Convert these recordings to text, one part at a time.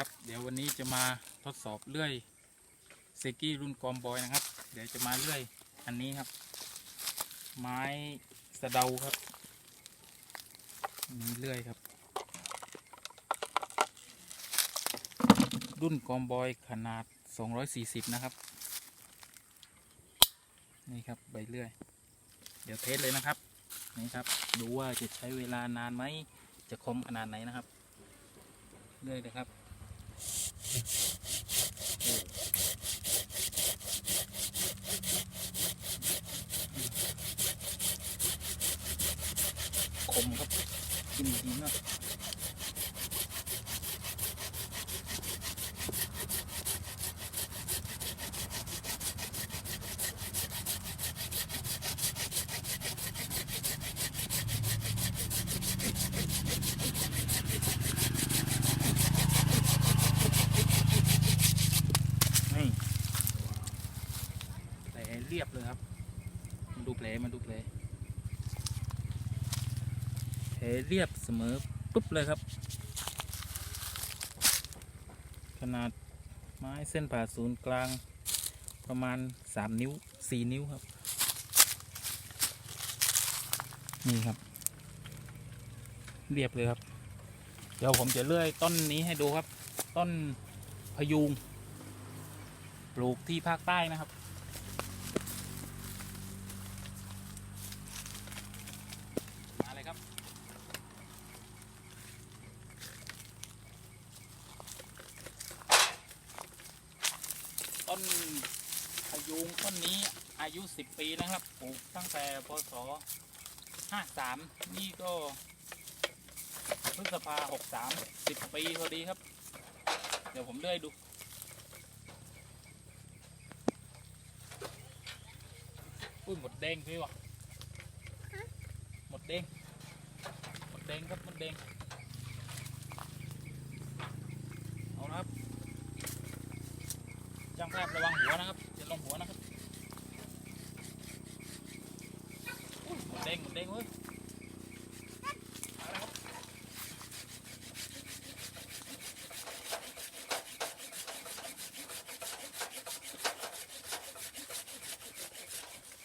ครับ เดี๋ยววันนี้จะมาทดสอบเลื่อยเซกี้รุ่นกอมบอยนะครับ เดี๋ยวจะมาเลื่อยอันนี้ครับ ไม้สะเดาครับนี่เลื่อยครับ รุ่นกอมบอยขนาด 240 นะครับ นี่ครับใบเลื่อย เดี๋ยวเทสเลยนะครับนี่ครับดูว่าจะใช้เวลานานไหมจะคมขนาดไหนนะครับเลื่อยเลยครับ คมครับกินดีมาก รียบเลยครับมาดูแผลมาดูแผลแผลเรียบเสมอปุ๊บเลยครับ ขนาดไม้เส้นผ่าศูนย์กลางประมาณ 3 นิ้ว 4 นิ้วครับ นี่ครับ เรียบเลยครับ เดี๋ยวผมจะเลื่อยต้นนี้ให้ดูครับ ต้นพยุงปลูกที่ภาคใต้นะครับ มาเลยครับ ต้ นพยุงต้นนี้อายุ 10 ปีนะครับปลูกตั้งแต่พศ 53 นี่ก็พฤษภา 63 10 ปีพอดีครับ เดี๋ยวผมเลื่อยดู อุ้ยหมดแดงพี่วะหมดแดงหมดแดงครับหมดแดงเอาละครับ จ้างภาพระวังหัวนะครับอย่าลงหัวนะครับอุ้ยหมดแดงหมดแดงเว้ยเอาละครับ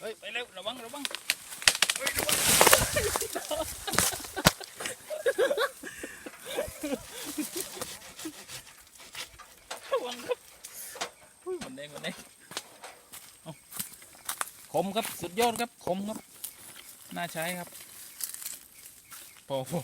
เฮ้ยไปเร็วระวังระวังเฮ้ยระวังระวังครับ อุ้ยหมันแดงหมันแดงเอาคมครับสุดยอดครับคมครับ น่าใช้ครับพอพอ